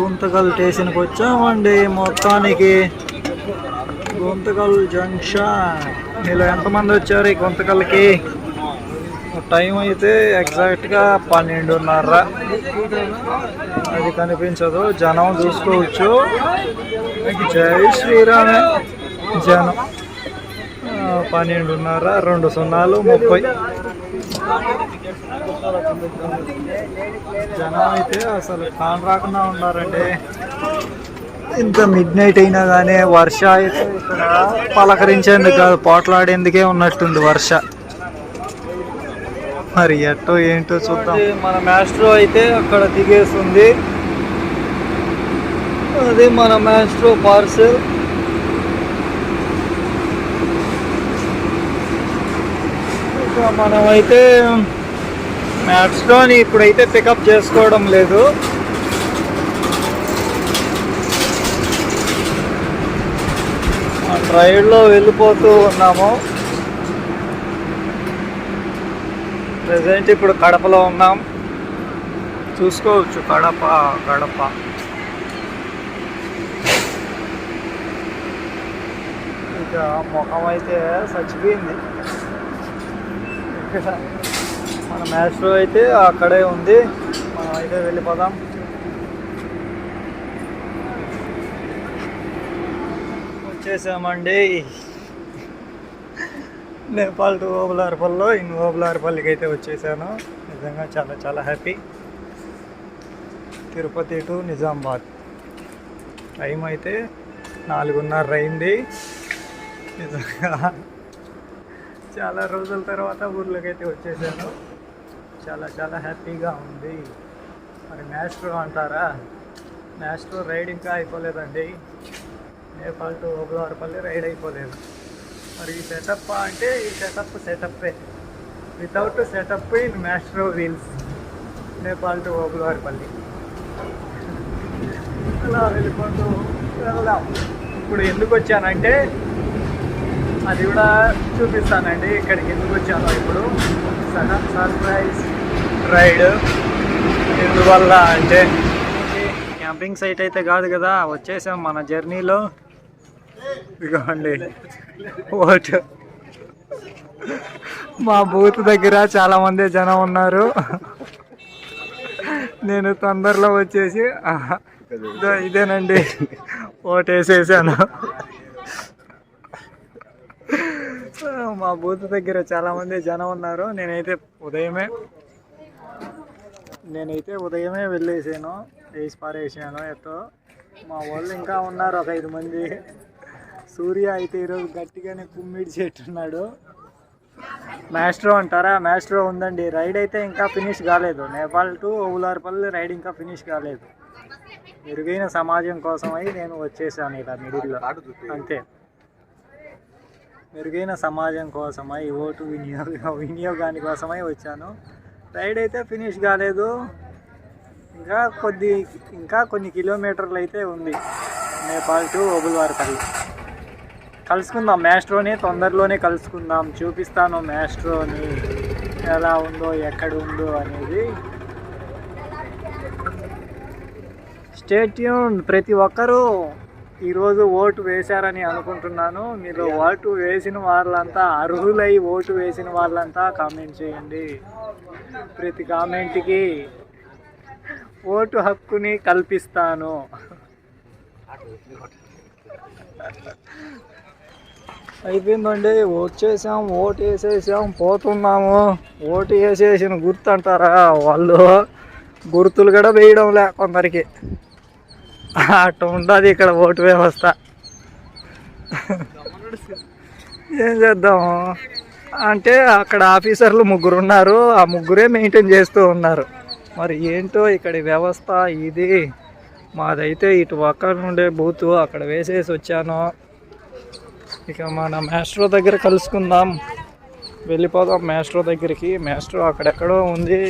గుంతకల్ స్టేషన్కి వచ్చామండి మొత్తానికి. గుంతకల్ జంక్షన్. మీలో ఎంతమంది వచ్చారు ఈ గుంతకల్కి? టైం అయితే ఎగ్జాక్ట్గా పన్నెండున్నర. అది కనిపించదు. జనం చూసుకోవచ్చు. జై శ్రీరామే. జనం. పన్నెండున్నర రెండు సున్నాలు ముప్పై. జనం అయితే అసలు కాన్ రాకుండా ఉన్నారండి. ఇంత మిడ్ నైట్ అయినా కానీ వర్ష అయితే ఇక్కడ పలకరించేందుకు కాదు పోట్లాడేందుకే ఉన్నట్టుంది వర్ష. మరి ఎట్టో ఏంటో చూద్దాం. మన మ్యాస్ట్రో అయితే అక్కడ దిగేస్తుంది. అది మన మ్యాస్ట్రో పార్సెల్ ఇక మనమైతే మ్యాథ్స్లోని ఇప్పుడైతే పికప్ చేసుకోవడం లేదు. రైడ్లో వెళ్ళిపోతూ ఉన్నాము. ప్రజెంట్ ఇప్పుడు కడపలో ఉన్నాం. చూసుకోవచ్చు కడప కడప. ఇక ముఖం అయితే చచ్చిపోయింది ఇక్కడ మన మ్యాచ్లో అయితే అక్కడే ఉంది. మనం అయితే వెళ్ళిపోదాం. వచ్చేసామండి. నేపాల్ టు ఓబులార్పల్లో ఇన్ ఓబులార్పల్లికి అయితే వచ్చేసాను. నిజంగా చాలా చాలా happy Tirupati to Nizamabad. Time అయితే నాలుగున్నర అయింది. నిజంగా చాలా రోజుల తర్వాత ఊర్లోకి అయితే వచ్చేసాను. చాలా చాలా హ్యాపీగా ఉంది. మరి మ్యాస్ట్రో అంటారా? మ్యాస్ట్రో రైడ్ ఇంకా అయిపోలేదండి. నేపాల్ టు ఓబులార్పల్లి రైడ్ అయిపోలేదు. మరి ఈ సెటప్ అంటే ఈ setup సెటప్పే. Without setup in maestro wheels. Nepal to Obularpalli. అలా వెళ్ళిపోతూ వెళ్దాం. ఇప్పుడు ఎందుకు వచ్చానంటే అది కూడా చూపిస్తానండి. ఇక్కడికి ఎందుకు వచ్చానో ఇప్పుడు. Sudden surprise ride. ఎందువల్ల అంటే క్యాంపింగ్ సైట్ అయితే కాదు కదా వచ్చేసాం మన జర్నీలో. ఇదిగోండి. ఓట్ మా బూత్ దగ్గర చాలామంది జనం ఉన్నారు. నేను తొందరలో వచ్చేసి ఇదేనండి. ఓటేసేసాను మా బూత్ దగ్గర చాలా మంది జనం ఉన్నారు. నేనైతే ఉదయమే నేనైతే ఉదయమే వెళ్ళేసాను. వేసి పారేసాను ఎట్టో మా వాళ్ళు ఇంకా ఉన్నారు ఒక ఐదు మంది. సూర్య అయితే ఈరోజు గట్టిగానే కుమ్మిడి చెట్టున్నాడు. మ్యాస్ట్రో అంటారా? మ్యాస్ట్రో ఉందండి. రైడ్ అయితే ఇంకా ఫినిష్ కాలేదు. నేపాల్ టు ఓవులార్పల్లి రైడ్ ఇంకా ఫినిష్ కాలేదు. మెరుగైన సమాజం కోసమై నేను వచ్చేసాను ఇలా మిడిల్లో అంతే. మెరుగైన సమాజం కోసమై ఓటు వినియోగ వినియోగాని కోసమై వచ్చాను. రైడ్ అయితే ఫినిష్ కాలేదు. ఇంకా కొద్ది ఇంకా కొన్ని కిలోమీటర్లు అయితే ఉంది. నేపాల్ టు ఓబుల్వార్పల్లి కలుసుకుందాం. మ్యాస్ట్రోని తొందరలోనే కలుసుకుందాం. చూపిస్తాను మ్యాస్ట్రోని ఎలా ఉందో ఎక్కడ ఉందో అనేది. స్టేట్యూన్ ప్రతి ఒక్కరూ ఈరోజు ఓటు వేశారని అనుకుంటున్నాను. మీరు ఓటు వేసిన వాళ్ళంతా అర్హులై ఓటు వేసిన వాళ్ళంతా కామెంట్ చేయండి. ప్రతి కామెంట్కి ఓటు హక్కుని కల్పిస్తాను. అయిపోయిందండి. వచ్చేసాం ఓటు వేసేసాం పోతున్నాము. ఓటు వేసేసిన గుర్తు అంటారా వాళ్ళు? గుర్తులు కూడా వేయడం లే కొందరికి. అట్ట ఉండదు ఇక్కడ ఓటు వ్యవస్థ. ఏం చేద్దాము అంటే అక్కడ ఆఫీసర్లు ముగ్గురు ఉన్నారు ఆ ముగ్గురే మెయింటైన్ చేస్తూ ఉన్నారు. మరి ఏంటో ఇక్కడ వ్యవస్థ ఇది? మాదైతే ఇటు పక్క నుండే బూతు అక్కడ వేసేసి వచ్చాను. ఇక మన మాస్ట్రో దగ్గర కలుసుకుందాం. వెళ్ళిపోదాం మాస్ట్రో దగ్గరికి. మాస్ట్రో అక్కడెక్కడో ఉంది.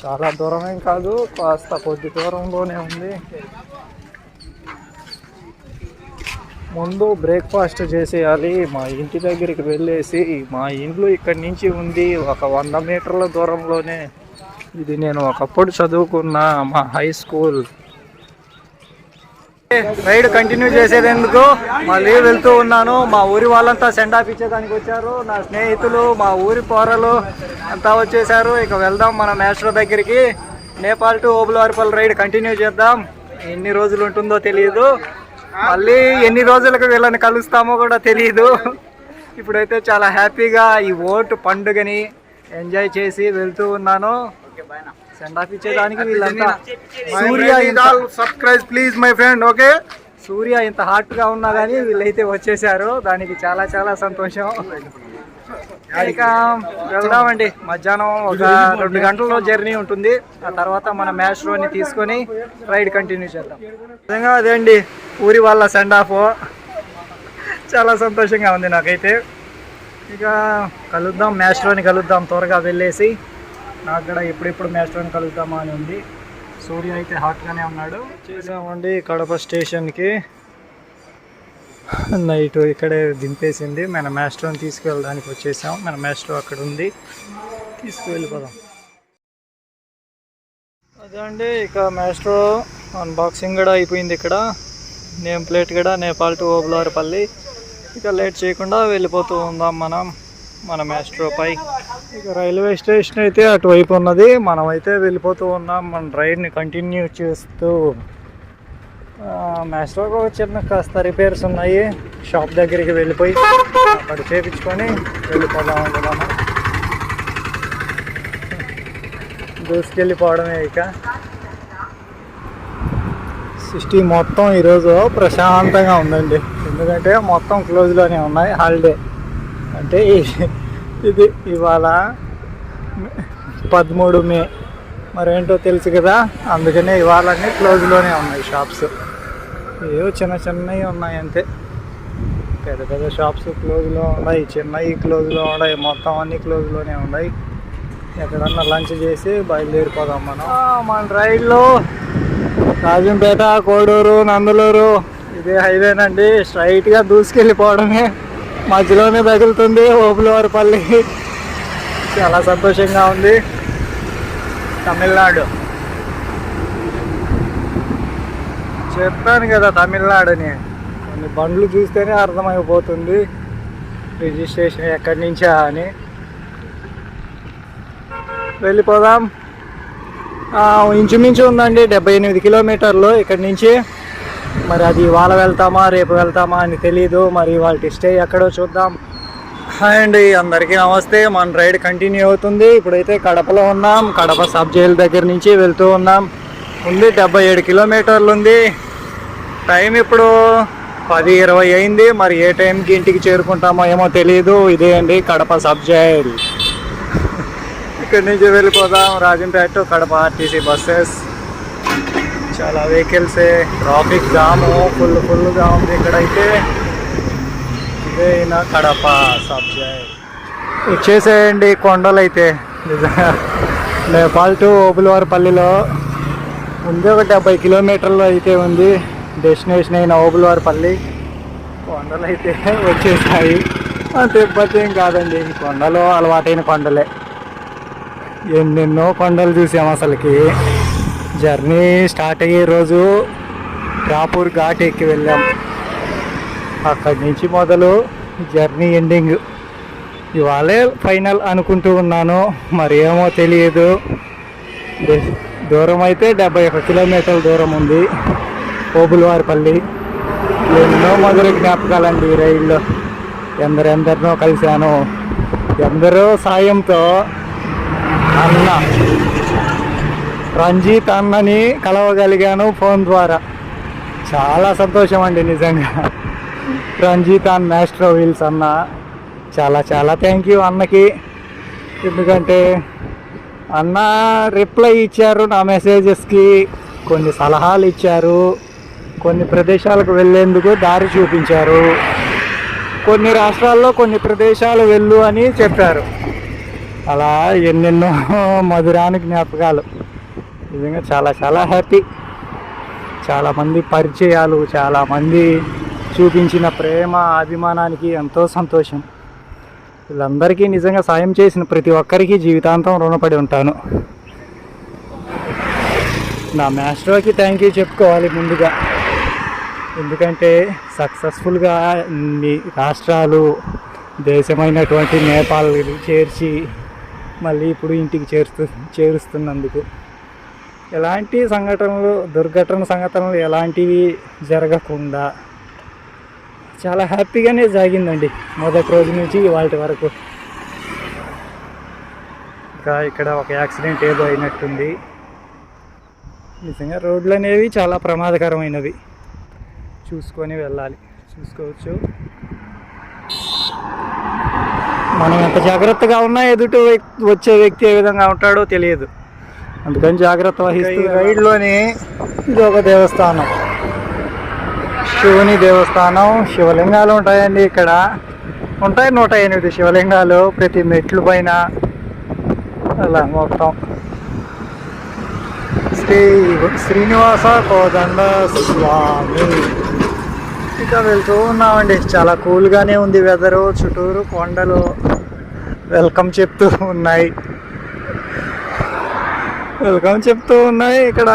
చాలా దూరమేం కాదు కాస్త కొద్ది దూరంలోనే ఉంది. ముందు బ్రేక్ఫాస్ట్ చేసేయాలి. మా ఇంటి దగ్గరికి వెళ్ళేసి మా ఇంట్లో ఇక్కడి నుంచి ఉంది. ఒక వంద మీటర్ల దూరంలోనే. ఇది నేను ఒకప్పుడు చదువుకున్న మా హై స్కూల్. రైడ్ కంటిన్యూ చేసేందుకు మళ్ళీ వెళ్తూ ఉన్నాను. మా ఊరి వాళ్ళంతా సెండ్ ఆఫ్ ఇచ్చేదానికి వచ్చారు. నా స్నేహితులు మా ఊరి పోరలు అంతా వచ్చేసారు ఇక వెళ్దాం మన మేస్టర్ దగ్గరికి. Nepal to Obulavaripalli ride continue చేద్దాం. ఎన్ని రోజులు ఉంటుందో తెలియదు. మళ్ళీ ఎన్ని రోజులకు వీళ్ళని కలుస్తామో కూడా తెలియదు ఇప్పుడైతే చాలా హ్యాపీగా ఈ ఓటు పండుగని ఎంజాయ్ చేసి వెళ్తూ ఉన్నాను. సెండ్ ఆఫ్ ఇచ్చేదానికి వీళ్ళంతా. సూర్య ఇంత subscribe please my friend okay సూర్య ఇంత హాట్గా ఉన్నా కానీ వీళ్ళైతే వచ్చేసారు దానికి చాలా చాలా సంతోషం. ఇక వెళ్దామండి. మధ్యాహ్నం ఒక రెండు గంటల్లో జర్నీ ఉంటుంది. ఆ తర్వాత మన మ్యాచ్లోని తీసుకొని రైడ్ కంటిన్యూ చేద్దాం. నిజంగా అదే అండి ఊరి వాళ్ళ సెండ్ ఆఫ్ చాలా సంతోషంగా ఉంది నాకైతే. ఇక కలుద్దాం మ్యాచ్లోని కలుద్దాం త్వరగా వెళ్ళేసి. నాకు కూడా ఎప్పుడెప్పుడు మ్యాచ్లోని కలుద్దామా అని ఉంది. సూర్య అయితే హాట్గానే ఉన్నాడు. చేసామండి కడప స్టేషన్కి. నైట్ ఇక్కడే దింపేసింది. మన మాస్టర్ని తీసుకువెళ్ళడానికి వచ్చేసాం మన మాస్టర్ అక్కడ ఉంది తీసుకువెళ్ళిపోదాం. అదే అండి ఇక మాస్టర్ అన్బాక్సింగ్ కూడా అయిపోయింది ఇక్కడ. నేమ్ ప్లేట్ కూడా నేపాల్ టు ఓబులారపల్లి. ఇక లేట్ చేయకుండా వెళ్ళిపోతూ ఉందాం మనం మన మ్యాస్ట్రో పై. ఇక రైల్వే స్టేషన్ అయితే అటువైపు ఉన్నది. మనం అయితే వెళ్ళిపోతూ ఉన్నాం. మన రైడ్ని కంటిన్యూ చేస్తూ మ్యాస్ట్రోకి ఒక చిన్న కాస్త రిపేర్స్ ఉన్నాయి. షాప్ దగ్గరికి వెళ్ళిపోయి అక్కడ చేపించుకొని వెళ్ళిపోదాం అనుకున్నాను దూసుకెళ్ళిపోవడమే ఇక. సిటీ మొత్తం ఈరోజు ప్రశాంతంగా ఉందండి. ఎందుకంటే మొత్తం క్లోజ్లోనే ఉన్నాయి. హాలిడే అంటే ఇది ఇవాళ పదమూడు మే. మరేంటో తెలుసు కదా? అందుకనే ఇవాళన్నీ క్లోజ్లోనే ఉన్నాయి షాప్స్ ఏవో చిన్న చిన్నవి ఉన్నాయి అంతే. పెద్ద పెద్ద షాప్స్ క్లోజ్లో ఉన్నాయి చిన్నవి క్లోజ్లో ఉన్నాయి మొత్తం అన్నీ క్లోజ్లోనే ఉన్నాయి. ఎక్కడన్నా లంచ్ చేసి బయలుదేరిపోదాం మనం. మన రైడ్లో రాజంపేట కోడూరు నందలూరు ఇదే హైవేనండి స్ట్రైట్గా దూసుకెళ్ళిపోవడమే. మధ్యలోనే తగులుతుంది ఓపులవారిపల్లి. చాలా సంతోషంగా ఉంది. తమిళనాడు. చెప్పాను కదా తమిళనాడుని. కొన్ని బండ్లు చూస్తేనే అర్థమైపోతుంది. రిజిస్ట్రేషన్ ఎక్కడి నుంచా అని. వెళ్ళిపోదాం. ఇంచుమించు ఉందండి డెబ్బై ఎనిమిది కిలోమీటర్లు ఇక్కడి నుంచి. మరి అది ఇవాళ వెళ్తామా రేపు వెళ్తామా అని తెలియదు మరి వాళ్ళ స్టే ఎక్కడో చూద్దాం. అండ్ అందరికీ నమస్తే. మన రైడ్ కంటిన్యూ అవుతుంది. ఇప్పుడైతే కడపలో ఉన్నాం. కడప సబ్ జైలు దగ్గర నుంచి వెళ్తూ ఉన్నాం. ఉంది డెబ్బై ఏడు కిలోమీటర్లు ఉంది. టైం ఇప్పుడు పది ఇరవై అయింది. మరి ఏ టైంకి ఇంటికి చేరుకుంటామో ఏమో తెలియదు ఇదే అండి కడప సబ్జాయిల్ ఇక్కడి నుంచి వెళ్ళిపోదాం. Rajampet to Kadapa RTC buses. చాలా వెహికల్స్ ట్రాఫిక్ జాము ఫుల్ ఫుల్గా ఉంది ఇక్కడైతే. ఇదే నా కడప సబ్జాయిల్ ఇచ్చేసేయండి వచ్చేసేయండి కొండలు అయితే నిజంగా నేపాల్ టు ఓబులవారిపల్లిలో ఉంది ఒక డెబ్బై కిలోమీటర్లు అయితే ఉంది. డెస్టినేషన్ అయిన ఓబులవారిపల్లి. కొండలు అయితే వచ్చేసాయి తిరుపతి ఏం కాదండి కొండలు అలవాటైన కొండలే. ఎన్నెన్నో కొండలు చూసాము అసలుకి. జర్నీ స్టార్ట్ అయ్యే రోజు రాపూర్ ఘాట్ ఎక్కి వెళ్ళాం. అక్కడి నుంచి మొదలు జర్నీ ఎండింగ్. ఇవాళే ఫైనల్ అనుకుంటూ ఉన్నాను మరి ఏమో తెలియదు. దూరం అయితే డెబ్బై ఒక కిలోమీటర్ల దూరం ఉంది. ఓబులవారిపల్లి ఎన్నో మధుర జ్ఞాపకాలండి ఈ రైల్లో. ఎందరెందరినో కలిశాను. ఎందరో సాయంతో అన్న రంజిత్ అన్నని కలవగలిగాను ఫోన్ ద్వారా. చాలా సంతోషం అండి నిజంగా. రంజిత్ అన్న మ్యాస్ట్రో వీల్స్ అన్న చాలా చాలా థ్యాంక్ యూ అన్నకి. ఎందుకంటే అన్న రిప్లై ఇచ్చారు నా మెసేజెస్కి కొన్ని సలహాలు ఇచ్చారు. కొన్ని ప్రదేశాలకు వెళ్ళేందుకు దారి చూపించారు. కొన్ని రాష్ట్రాల్లో కొన్ని ప్రదేశాలు వెళ్ళు అని చెప్పారు. అలా ఎన్నెన్నో మధురాని జ్ఞాపకాలు. నిజంగా చాలా చాలా హ్యాపీ చాలామంది పరిచయాలు చాలామంది చూపించిన ప్రేమ అభిమానానికి ఎంతో సంతోషం. వీళ్ళందరికీ నిజంగా సాయం చేసిన ప్రతి ఒక్కరికి జీవితాంతం రుణపడి ఉంటాను. నా మాస్టర్కి థ్యాంక్ యూ చెప్పుకోవాలి ముందుగా. ఎందుకంటే సక్సెస్ఫుల్గా ఇన్ని రాష్ట్రాలు దేశమైనటువంటి నేపాల్ చేర్చి మళ్ళీ ఇప్పుడు ఇంటికి చేరుస్తు చేరుస్తున్నందుకు. ఎలాంటి సంఘటనలు దుర్ఘటన సంఘటనలు ఎలాంటివి జరగకుండా చాలా హ్యాపీగానే జరిగిందండి. మొదటి రోజు నుంచి వాటి వరకు. ఇంకా ఇక్కడ ఒక యాక్సిడెంట్ ఏదో అయినట్టుంది. నిజంగా రోడ్లు అనేవి చాలా ప్రమాదకరమైనవి. చూసుకొని వెళ్ళాలి. చూసుకోవచ్చు. మనం ఎంత జాగ్రత్తగా ఉన్నా ఎదుటి వచ్చే వ్యక్తి ఏ విధంగా ఉంటాడో తెలియదు. అందుకని జాగ్రత్త వహిస్తూ రైడ్లోని ఇది ఒక దేవస్థానం. శివుని దేవస్థానం శివలింగాలు ఉంటాయండి ఇక్కడ. ఉంటాయి నూట ఎనిమిది శివలింగాలు ప్రతి మెట్లు పైన. అలా మొత్తం. శ్రీ శ్రీనివాస కోదండ స్వామి ఇంకా వెళ్తూ ఉన్నామండి. చాలా కూల్గానే ఉంది వెదరు చుట్టూరు కొండలు వెల్కమ్ చెప్తూ ఉన్నాయి. వెల్కమ్ చెప్తూ ఉన్నాయి. ఇక్కడ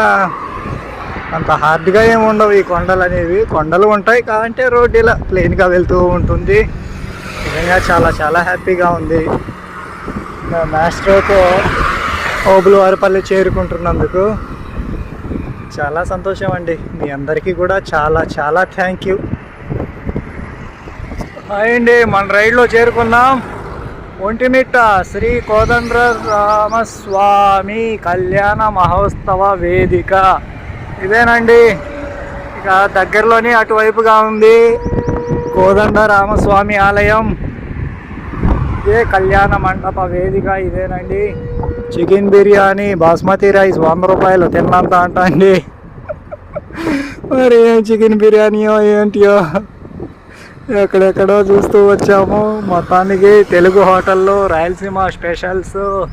అంత హార్డ్గా ఏమి ఉండవు ఈ కొండలు అనేవి. కొండలు ఉంటాయి కావంటే రోడ్డు ఇలా ప్లెయిన్గా వెళ్తూ ఉంటుంది. నిజంగా చాలా చాలా హ్యాపీగా ఉంది. మాస్ట్రోతో ఓబులు వారిపల్లి చేరుకుంటున్నందుకు చాలా సంతోషం అండి. మీ అందరికీ కూడా చాలా చాలా థ్యాంక్ యూ అండి మన రైడ్లో చేరుకున్నాం ఒంటిమిట్ట శ్రీ కోదండ్ర రామస్వామి కళ్యాణ మహోత్సవ వేదిక. ఇదేనండి. ఇక దగ్గరలోనే అటువైపుగా ఉంది కోదండ రామస్వామి ఆలయం. ఇదే కళ్యాణ మండప వేదిక ఇదేనండి. చికెన్ బిర్యానీ బాస్మతి రైస్ వంద రూపాయలు తిన్నంత అంట అండి మరి ఏం చికెన్ బిర్యానీయో ఏంటియో? ఎక్కడెక్కడో చూస్తూ వచ్చాము. మొత్తానికి తెలుగు హోటల్లో రాయలసీమ స్పెషల్స్.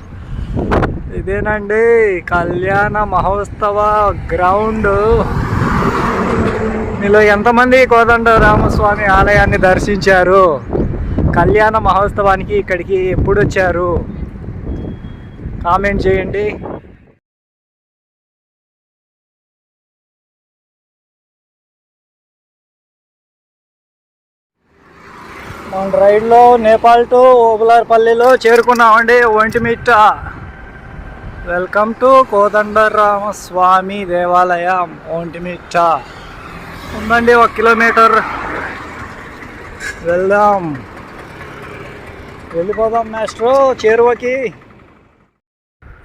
ఇదేనండి కళ్యాణ మహోత్సవ గ్రౌండ్. మీలో ఎంతమంది కోదండ రామస్వామి ఆలయాన్ని దర్శించారు? కళ్యాణ మహోత్సవానికి ఇక్కడికి ఎప్పుడు వచ్చారు కామెంట్ చేయండి. మనం రైడ్లో నేపాల్ టు ఓబులార్పల్లిలో చేరుకున్నామండి. ఒంటిమిట్ట వెల్కమ్ టు కోదండరామస్వామి దేవాలయం. ఒంటిమిట్ట ఉందండి ఒక కిలోమీటర్. వెళ్దాం. వెళ్ళిపోదాం మాస్టర్ చేరువకి.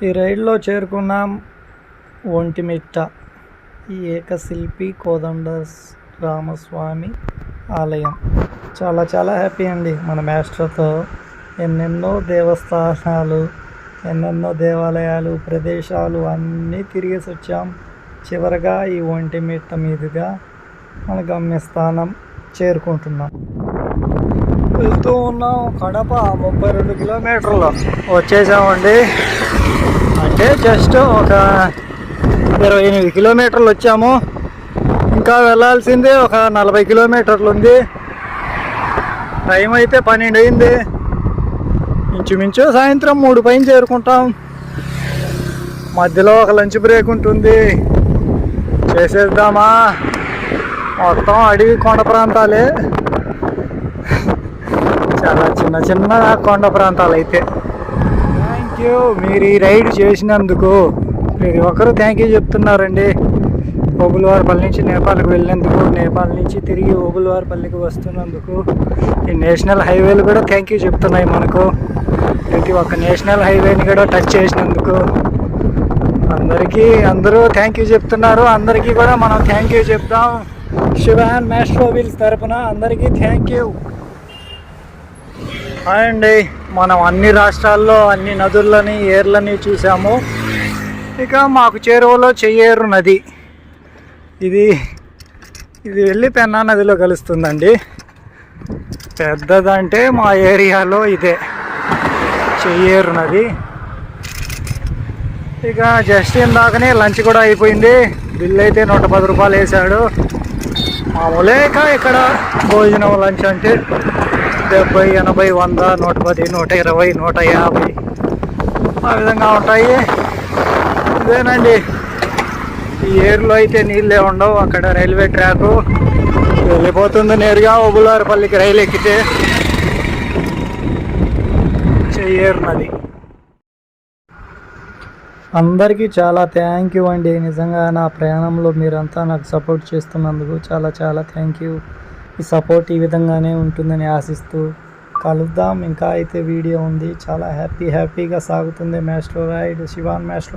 ఈ రైడ్లో చేరుకున్నాం. ఒంటిమిట్ట ఈ ఏకశిల్పి కోదండ రామస్వామి ఆలయం. చాలా చాలా హ్యాపీ అండి మన మాస్టర్తో ఎన్నెన్నో దేవస్థానాలు ఎన్నెన్నో దేవాలయాలు ప్రదేశాలు అన్నీ తిరిగేసి వచ్చాం. చివరగా ఈ ఒంటిమిట్ట మీదుగా మన గమ్యస్థానం చేరుకుంటున్నాం. వెళ్తూ ఉన్నాం కడప ముప్పై రెండు కిలోమీటర్లు. వచ్చేసామండి. అంటే జస్ట్ ఒక ఇరవై ఎనిమిది కిలోమీటర్లు వచ్చాము. ఇంకా వెళ్ళాల్సిందే ఒక నలభై కిలోమీటర్లు ఉంది. టైం అయితే పన్నెండు అయింది. ఇంచుమించు సాయంత్రం మూడు పైన చేరుకుంటాం. మధ్యలో ఒక లంచ్ బ్రేక్ ఉంటుంది. చేసేద్దామా? మొత్తం అడవి కొండ ప్రాంతాలే. చాలా చిన్న చిన్న కొండ ప్రాంతాలు అయితే థ్యాంక్ యూ మీరు ఈ రైడ్ చేసినందుకు ప్రతి ఒక్కరూ థ్యాంక్ యూ చెప్తున్నారండి. ఓబులవారిపల్లి నుంచి నేపాల్కి వెళ్ళినందుకు నేపాల్ నుంచి తిరిగి ఓబులవారిపల్లికి వస్తున్నందుకు ఈ నేషనల్ హైవేలు కూడా థ్యాంక్ యూ చెప్తున్నాయి మనకు. ప్రతి ఒక్క నేషనల్ హైవేని కూడా టచ్ చేసినందుకు. అందరికీ అందరూ థ్యాంక్ యూ చెప్తున్నారు. అందరికీ కూడా మనం థ్యాంక్ యూ చెప్తాం శివాన్ మ్యాస్ట్రోవిల్స్ తరపున అందరికీ థ్యాంక్ యూ అండి మనం అన్ని రాష్ట్రాల్లో అన్ని నదులని ఏర్లని చూసాము. ఇక మాకు చేరువలో చెయ్యేరు నది. ఇది ఇది వెళ్ళి పెన్నా నదిలో కలుస్తుందండి. పెద్దదంటే మా ఏరియాలో ఇదే. చెయ్యేరు నది. ఇక జస్ట్ ఇందాకనే లంచ్ కూడా అయిపోయింది. బిల్ అయితే నూట పది రూపాయలు వేసాడు మామూలేక ఇక్కడ భోజనం లంచ్ అంటే డెబ్బై ఎనభై వంద నూట పది నూట ఇరవై నూట యాభై ఆ విధంగా ఉంటాయి. ఇదేనండి. ఈ ఏరులో అయితే నీళ్ళే ఉండవు. అక్కడ రైల్వే ట్రాకు వెళ్ళిపోతుంది నేరుగా ఓబులారపల్లికి రైలు ఎక్కితే. చెయ్యేరు నది. అందరికీ చాలా థ్యాంక్ యూ అండి. నిజంగా నా ప్రయాణంలో మీరంతా నాకు సపోర్ట్ చేస్తున్నందుకు చాలా చాలా థ్యాంక్ యూ ఈ సపోర్ట్ ఈ విధంగానే ఉంటుందని ఆశిస్తూ కలుద్దాం. ఇంకా అయితే వీడియో ఉంది. చాలా హ్యాపీ హ్యాపీగా సాగుతుంది. Maestro ride Shivan Maestro